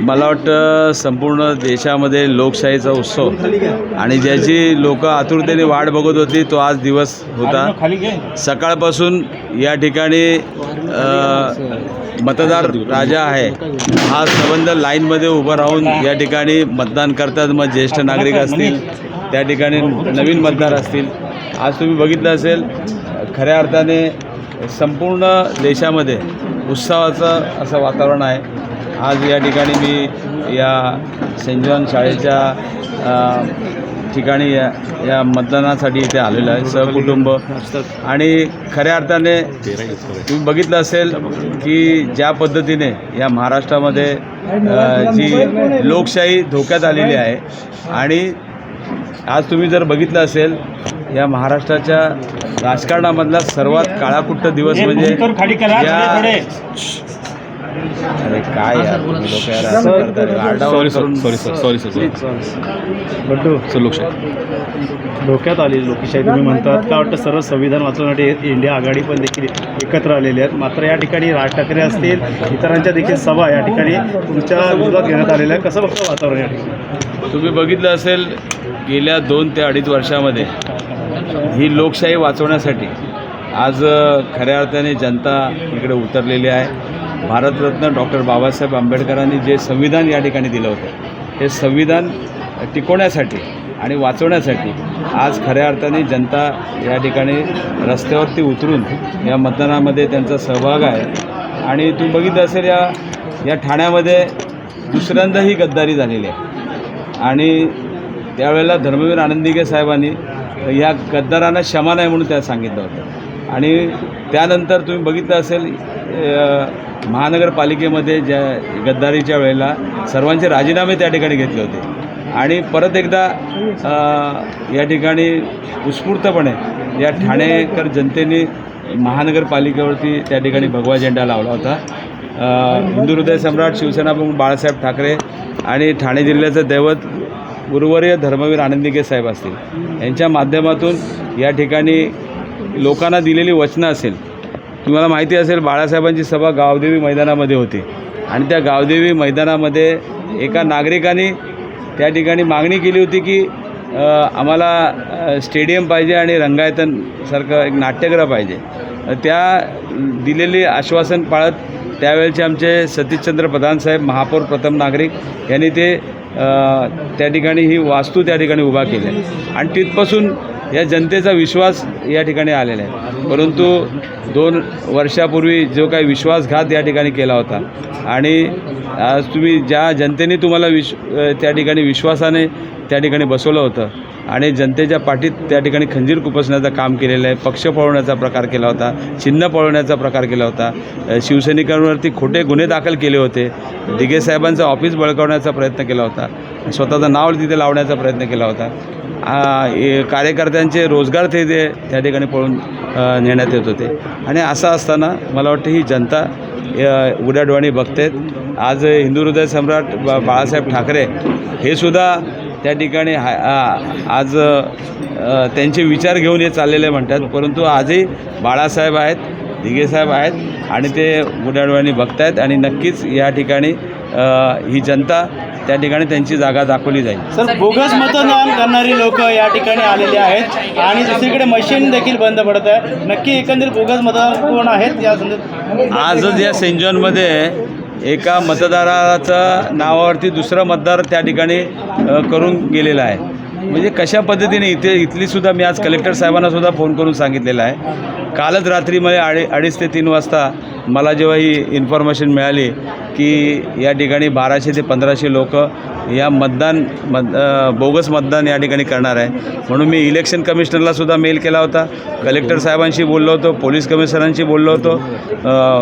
मला वाटतं संपूर्ण देशामध्ये लोकशाहीचा उत्सव आणि ज्याची लोक आतुरतेने वाट बघत होती तो आज दिवस होता. सकाळपासून या ठिकाणी मतदार राजा आहे. हा संबंध लाईनमध्ये उभं राहून या ठिकाणी मतदान करतात. मग ज्येष्ठ नागरिक असतील त्या ठिकाणी नवीन मतदार असतील. आज तुम्ही बघितलं असेल खऱ्या अर्थाने संपूर्ण देशामध्ये उत्सवाचं असं वातावरण आहे. आज या ठिकाणी मी या सेंट जॉन शाळेच्या ठिकाणी या या मतदानासाठी इथे आलेलो आहे सहकुटुंब. आणि खऱ्या अर्थाने तुम्ही बघितलं असेल की ज्या पद्धतीने या महाराष्ट्रामध्ये जी लोकशाही धोक्यात आलेली आहे. आणि आज तुम्ही जर बघितलं असेल या महाराष्ट्राच्या राजकारणामधला सर्वात काळाकुट्ट दिवस म्हणजे या अरे काय यार तुम्ही लोक यार असं. आरडाओरड करून- सॉरी सर सॉरी सर. बड्डू. सर लोकशाही. धोक्यात आली लोकशाही तुम्ही म्हणतात. का वाटतं सर्व संविधान वाचवण्यासाठी इंडिया आघाडी पण देखील एकत्र आलेली आहेत मात्र या ठिकाणी राज ठाकरे असतील इतरांच्या देखील सभा या ठिकाणी तुमच्या विरोधात घेण्यात आलेल्या आहे कसं बघतं वातावरण या ठिकाणी? तुम्ही बघितलं असेल गेल्या दोन ते अडीच वर्षामध्ये ही लोकशाही वाचवण्यासाठी आज अ, खऱ्या अर्थाने जनता इकडे उतरलेली आहे. भारतरत्न डॉक्टर बाबासाहेब आंबेडकरांनी जे संविधान या ठिकाणी दिलं होतं हे संविधान टिकवण्यासाठी आणि वाचवण्यासाठी आज खऱ्या अर्थाने जनता या ठिकाणी रस्त्यावरती उतरून या मतदानामध्ये त्यांचा सहभाग आहे. आणि तुम्ही बघितलं असेल या या ठाण्यामध्ये दुसऱ्यांदा ही गद्दारी झालेली आहे. आणि त्यावेळेला धर्मवीर आनंदिगे साहेबांनी या गद्दारांना क्षमा नाही म्हणून त्या सांगितलं होतं. आणि त्यानंतर तुम्ही बघितलं असेल महानगरपालिकेमध्ये ज्या गद्दारीच्या वेळेला सर्वांचे राजीनामे त्या ठिकाणी घेतले होते. आणि परत एकदा या ठिकाणी उत्स्फूर्तपणे या ठाणेकर जनतेने महानगरपालिकेवरती त्या ठिकाणी भगवा झेंडा लावला होता. हिंदू हृदय सम्राट शिवसेना प्रमुख बाळासाहेब ठाकरे आणि ठाणे जिल्ह्याचं दैवत गुरुवर्य धर्मवीर आनंदिके साहेब असतील. यांच्या माध्यमातून या ठिकाणी लोकांना दिलेली वचनं असेल तुम्हाला माहिती असेल बाळासाहेबांची सभा गावदेवी मैदानामध्ये होती. आणि त्या गावदेवी मैदानामध्ये एका नागरिकाने त्या ठिकाणी मागणी केली होती की आम्हाला स्टेडियम पाहिजे आणि रंगायतनसारखं एक नाट्यगृह पाहिजे. त्या दिलेली आश्वासन पाळत त्यावेळेचे आमचे सतीशचंद्र प्रधानसाहेब महापौर प्रथम नागरिक यांनी ते त्या ठिकाणी ही वास्तू त्या ठिकाणी उभा केली आणि तिथपासून या जनतेचा विश्वास या ठिकाणी आलेला आहे. परंतु दोन वर्षापूर्वी जो काही विश्वासघात या ठिकाणी केला होता आणि आज तुम्ही ज्या जनतेने तुम्हाला विश त्या ठिकाणी विश्वासाने त्या ठिकाणी बसवलं होतं आणि जनतेच्या पाठीत त्या ठिकाणी खंजीर कुपसण्याचं काम केलेलं आहे पक्ष पळवण्याचा प्रकार केला होता चिन्ह पळवण्याचा प्रकार केला होता शिवसैनिकांवरती खोटे गुन्हे दाखल केले होते दिगे साहेबांचं ऑफिस बळकावण्याचा प्रयत्न केला होता स्वतःचं नाव तिथे लावण्याचा प्रयत्न केला होता. कार्यकर्त्यांचे रोजगार ते ते त्या ठिकाणी पळून नेण्यात येत होते. आणि असं असताना मला वाटतं ही जनता उड्याडवाणी बघतेत. आज हिंदू हृदय सम्राट बा बाळासाहेब ठाकरे हे सुद्धा त्या ठिकाणी हा आज त्यांचे विचार घेऊन हे चाललेले म्हणतात. परंतु आजही बाळासाहेब आहेत दिघेसाहेब आहेत. आणि ते उड्याडवाणी बघतायत आणि नक्कीच या ठिकाणी ही जनता त्या ठिकाणी त्यांची जागा दाखवली जाईल. सर बोगस मतदान करणारी लोक या ठिकाणी आलेली आहेत आणि दुसरीकडे मशीन देखील बंद पडत आहे. नक्की एकंदरीत बोगस मतदार कोण आहेत या संदर्भात? आजच या सेंट जॉनमध्ये एका मतदाराचं नावावरती दुसरं मतदार त्या ठिकाणी करून गेलेला आहे. म्हणजे कशा पद्धतीने इथे इथली सुद्धा मी आज कलेक्टर साहेबांना सुद्धा फोन करून सांगितलेला आहे. कालच रात्री मध्ये अडी अडीच ते तीन वाजता मला जेव्हा ही इन्फॉर्मेशन मिळाली की या ठिकाणी बाराशे ते पंधराशे लोक या मतदान मत बोगस मतदान या ठिकाणी करणार आहे. म्हणून मी इलेक्शन कमिशनरला सुद्धा मेल केला होता. कलेक्टर साहेबांशी बोललो होतो पोलीस कमिशनरांशी बोललो होतो.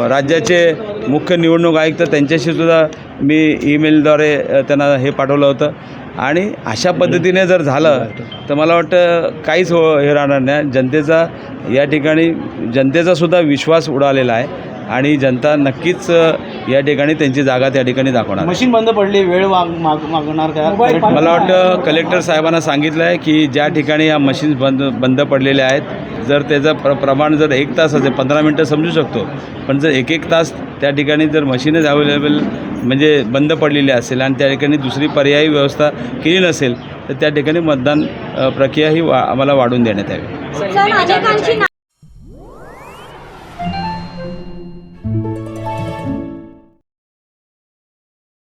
राज्याचे मुख्य निवडणूक आयुक्त त्यांच्याशी सुद्धा मी ईमेलद्वारे त्यांना हे पाठवलं होतं. आणि अशा पद्धतीने जर झालं तर मला वाटतं काहीच हो हे राहणार नाही. जनतेचा या ठिकाणी जनतेचासुद्धा विश्वास उडालेला आहे. आणि जनता नक्कीच या ठिकाणी त्यांची जागा त्या ठिकाणी दाखवणार. मशीन बंद पडली वेळ माग माग- मागणार का? मला वाटतं कलेक्टर साहेबांना सांगितलं आहे की ज्या ठिकाणी या मशीन्स बंद बंद पडलेल्या आहेत जर त्याचं प्र प्रमाण जर एक तास असेल पंधरा मिनटं समजू शकतो. पण जर एक एक तास त्या ठिकाणी जर मशीनच अवेलेबल म्हणजे बंद पडलेली असेल आणि त्या ठिकाणी दुसरी पर्यायी व्यवस्था केली नसेल तर त्या ठिकाणी मतदान प्रक्रिया ही वा आम्हाला वाढून देण्यात यावी.